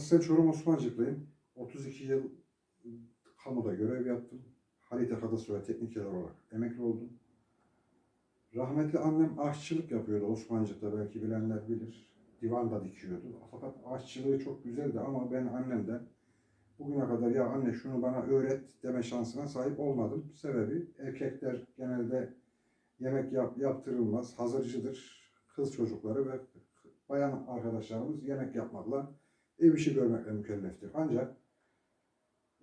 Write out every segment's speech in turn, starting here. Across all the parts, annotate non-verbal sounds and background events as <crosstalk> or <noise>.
Aslen Çorum Osmancıklıyım. 32 yıl kamuda görev yaptım. Harita kadastro ve tekniker olarak emekli oldum. Rahmetli annem aşçılık yapıyordu Osmancık'ta belki bilenler bilir. Divan da dikiyordu. Fakat aşçılığı çok güzeldi ama ben annemden bugüne kadar ya anne şunu bana öğret deme şansına sahip olmadım. Sebebi erkekler genelde yemek yap, yaptırılmaz, hazırcıdır. Kız çocukları ve bayan arkadaşlarımız yemek yapmakla, ev işi görmekle mükelleftir. Ancak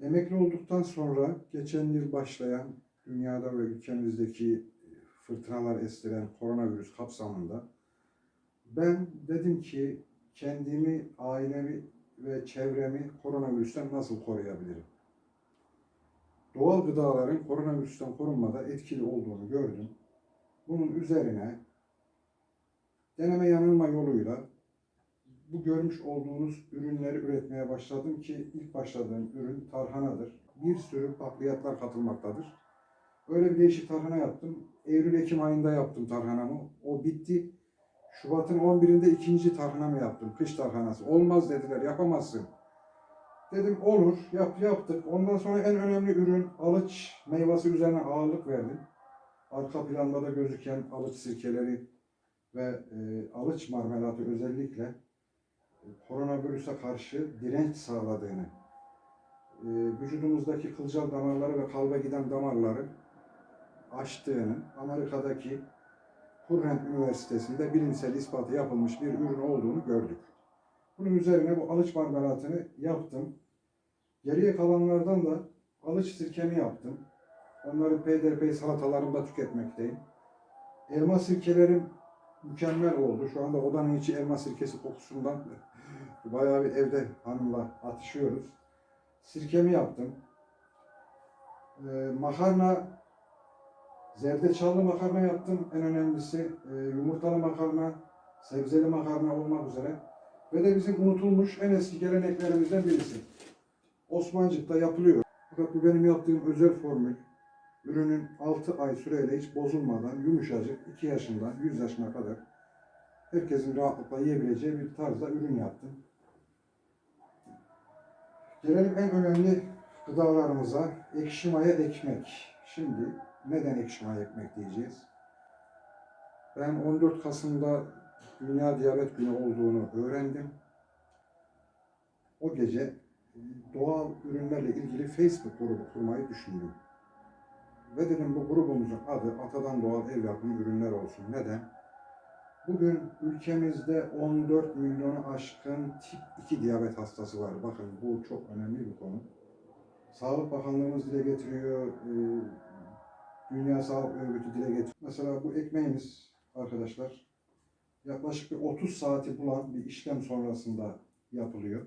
emekli olduktan sonra geçen yıl başlayan dünyada ve ülkemizdeki fırtınalar estiren koronavirüs kapsamında ben dedim ki kendimi, ailemi ve çevremi koronavirüsten nasıl koruyabilirim? Doğal gıdaların koronavirüsten korunmada etkili olduğunu gördüm. Bunun üzerine deneme yanılma yoluyla bu görmüş olduğunuz ürünleri üretmeye başladım ki ilk başladığım ürün tarhanadır. Bir sürü bakliyatlar katılmaktadır. Öyle bir değişik tarhana yaptım. Eylül-Ekim ayında yaptım tarhanamı. O bitti. Şubat'ın 11'inde ikinci tarhanamı yaptım. Kış tarhanası. Olmaz dediler, yapamazsın. Dedim olur, yap, yaptık. Ondan sonra en önemli ürün alıç meyvesi üzerine ağırlık verdim. Arka planda da gözüken alıç sirkeleri ve e, alıç marmelatı özellikle koronavirüse karşı direnç sağladığını, e, vücudumuzdaki kılcal damarları ve kalbe giden damarları aştığını Amerika'daki Hurrent Üniversitesi'nde bilimsel ispatı yapılmış bir ürün olduğunu gördük. Bunun üzerine bu alıç marmelatını yaptım. Geriye kalanlardan da alıç sirkemi yaptım. Onları peyderpey salatalarımda tüketmekteyim. Elma sirkelerim mükemmel oldu. Şu anda odanın içi elma sirkesi kokusundan <laughs> bayağı bir evde hanımla atışıyoruz. Sirkemi yaptım. Ee, makarna, zerdeçallı makarna yaptım. En önemlisi e, yumurtalı makarna, sebzeli makarna olmak üzere. Ve de bizim unutulmuş en eski geleneklerimizden birisi. Osmancık'ta yapılıyor. Fakat bu benim yaptığım özel formül. Ürünün 6 ay süreyle hiç bozulmadan yumuşacık 2 yaşından 100 yaşına kadar herkesin rahatlıkla yiyebileceği bir tarzda ürün yaptım. Gelelim en önemli gıdalarımıza ekşi maya ekmek. Şimdi neden ekşi maya ekmek diyeceğiz? Ben 14 Kasım'da Dünya Diyabet Günü olduğunu öğrendim. O gece doğal ürünlerle ilgili Facebook grubu kurmayı düşündüm. Ve dedim bu grubumuzun adı Atadan Doğal Ev Yapımı Ürünler olsun. Neden? Bugün ülkemizde 14 milyonu aşkın tip 2 diyabet hastası var. Bakın bu çok önemli bir konu. Sağlık Bakanlığımız dile getiriyor, e, Dünya Sağlık Örgütü dile getiriyor. Mesela bu ekmeğimiz arkadaşlar yaklaşık bir 30 saati bulan bir işlem sonrasında yapılıyor.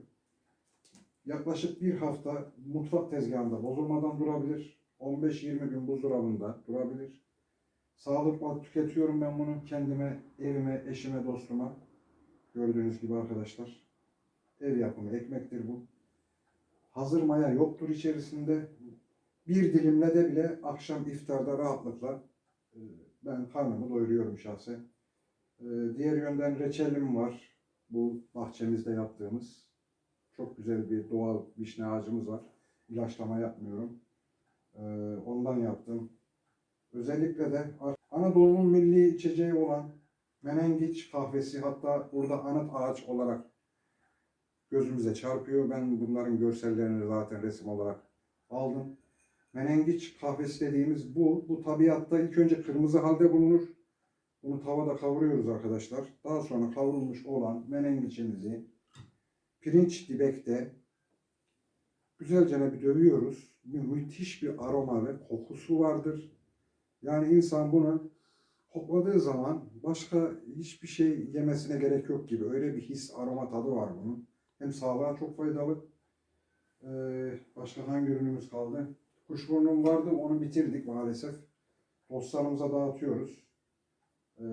Yaklaşık bir hafta mutfak tezgahında bozulmadan durabilir. 15-20 gün buzdolabında durabilir. Sağlıkla tüketiyorum ben bunu kendime, evime, eşime, dostuma. Gördüğünüz gibi arkadaşlar. Ev yapımı ekmektir bu. Hazır maya yoktur içerisinde. Bir dilimle de bile akşam iftarda rahatlıkla e, ben karnımı doyuruyorum şahsen. E, Diğer yönden reçelim var. Bu bahçemizde yaptığımız. Çok güzel bir doğal vişne ağacımız var. İlaçlama yapmıyorum. E, Ondan yaptım. Özellikle de Anadolu'nun milli içeceği olan menengiç kahvesi hatta burada anıt ağaç olarak gözümüze çarpıyor. Ben bunların görsellerini zaten resim olarak aldım. Menengiç kahvesi dediğimiz bu. Bu tabiatta ilk önce kırmızı halde bulunur. Bunu tavada kavuruyoruz arkadaşlar. Daha sonra kavrulmuş olan menengiçimizi pirinç dibekte güzelce bir dövüyoruz. Bir müthiş bir aroma ve kokusu vardır. Yani insan bunu kokladığı zaman başka hiçbir şey yemesine gerek yok gibi. Öyle bir his, aroma tadı var bunun. Hem sağlığa çok faydalı. Ee, başka hangi ürünümüz kaldı? Kuşburnum vardı, onu bitirdik maalesef. Dostlarımıza dağıtıyoruz. Ee,